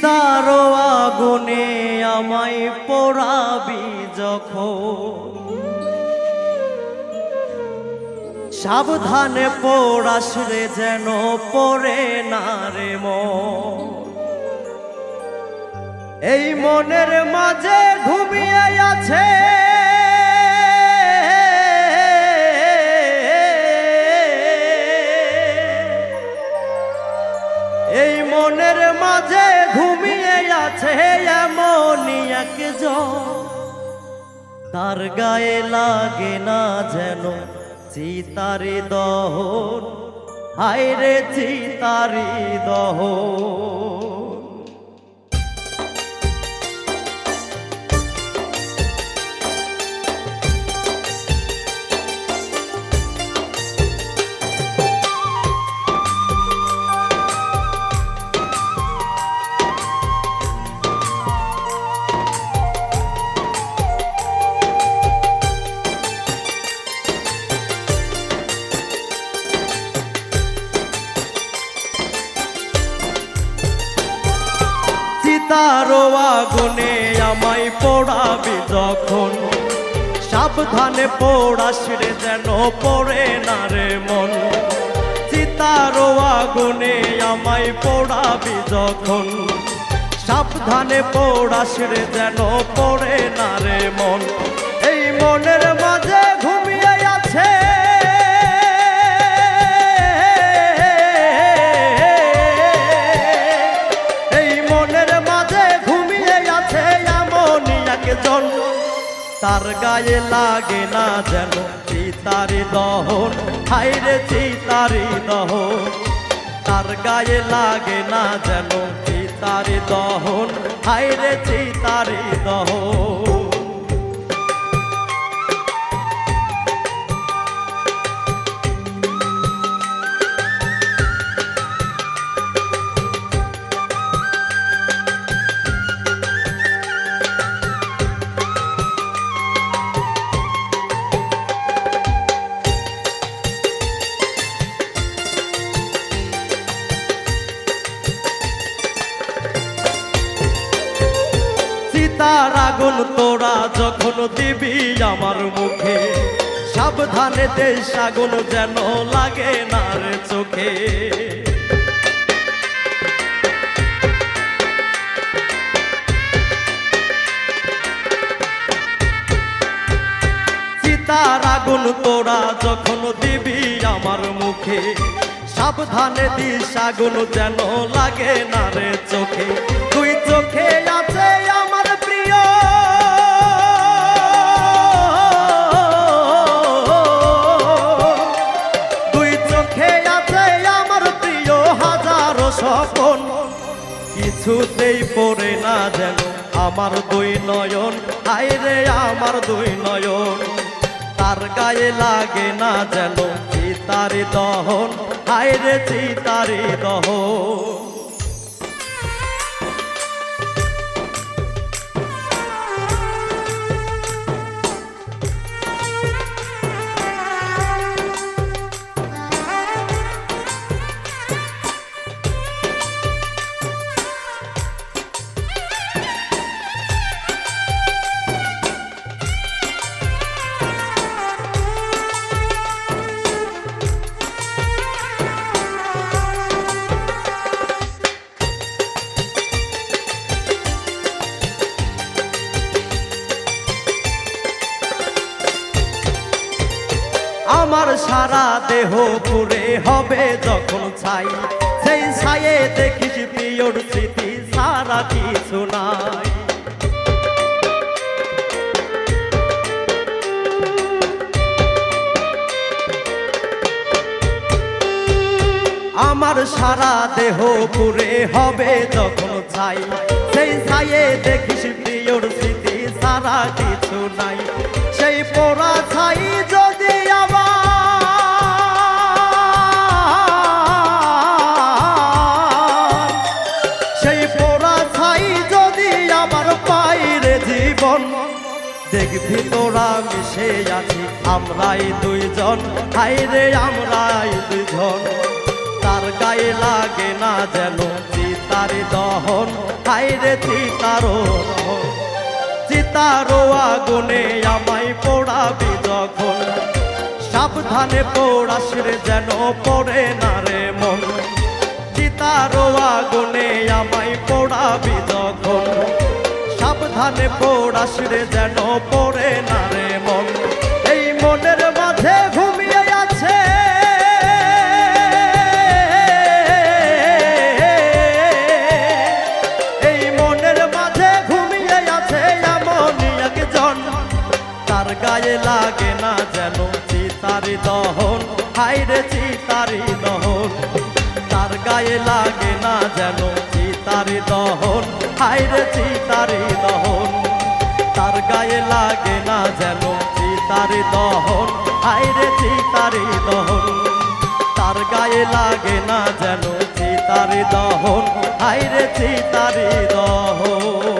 চিতারো আগুনে আমায় পোড়াবি যখন। সাবধানে পোড়াস রে যেন পড়ে না রে এই মনের মাঝে ঘুমিয়ে আছে। এই মনের মাঝে আছে এমনই একজন। তার গায়ে লাগে না যেন চিতারি দহন। হায় রে চিতারি দহন। আগুনে আমায় পোড়াবি যখন। সাবধানে পোড়াস রে যেন পড়ে না রে মন। চিতারো আগুনে আমায় পোড়াবি যখন। সাবধানে পোড়াস রে যেন পড়ে না রে মন। এই মনের মাঝে তার গায়ে লাগে না যেন চিতারি দহন হাইরে চিতারি দহন তার গায়ে লাগে না যেন চিতারি দহন হাইরে চিতারি দহন সীতার আগুন তোরা যখন দিবি আমার মুখে। সাবধানে দেশ আগুন যেন লাগে না রে চোখে। সীতার আগুন তোরা যখন দিবি আমার মুখে। সাবধানে দিস আগুন যেন লাগে না রে চোখে। তুই চোখে আছে কিছুতেই পড়ে না যেন আমার দুই নয়ন। আইরে আমার দুই নয়ন। তার গায়ে লাগে না যেন চিতারি দহন। আইরে চিতারি দহন। সারা দেহ পুরে হবে যখন ছাই। সেই ছায়ে দেখিস প্রিয়র স্মৃতি, সারা কিছু নাই। আমার সারা দেহ পুরে হবে যখন ছাই। সেই ছায়ে দেখিস প্রিয়র স্মৃতি, সারা কিছু নাই। সেই পোড়া ছাই জীবন দেখবি তোরা মিশে আছি, আমরাই দুইজন। হাইরে আমরাই দুইজন। তার গায়ে লাগে না যেন চিতারি দহন। হাইরে চিতারো দহন চিতারো আগুনে আমায় পোড়াবি যখন। সাবধানে পোড়াস রে যেন পড়ে না রে মন। চিতারো আগুনে আমায় পোড়াবি যখন। সাবধানে পোড়াস রে যেন পড়ে না রে মন। এই মনের মাঝে ঘুমিয়ে আছে। এই মনের মাঝে ঘুমিয়ে আছে এমনই একজন। তার গায়ে লাগে না যেন চিতারি দহন। হাইরে চিতারি দহন। তার গায়ে লাগে না যেন চিতারি দহন হাইরে চিতারি দহন। তার গায়ে লাগে না যেন চিতারি দহন হাইরে চিতারি দহন। তার গায়ে লাগে না যেন চিতারি দহন হাইরে চিতারি দহন।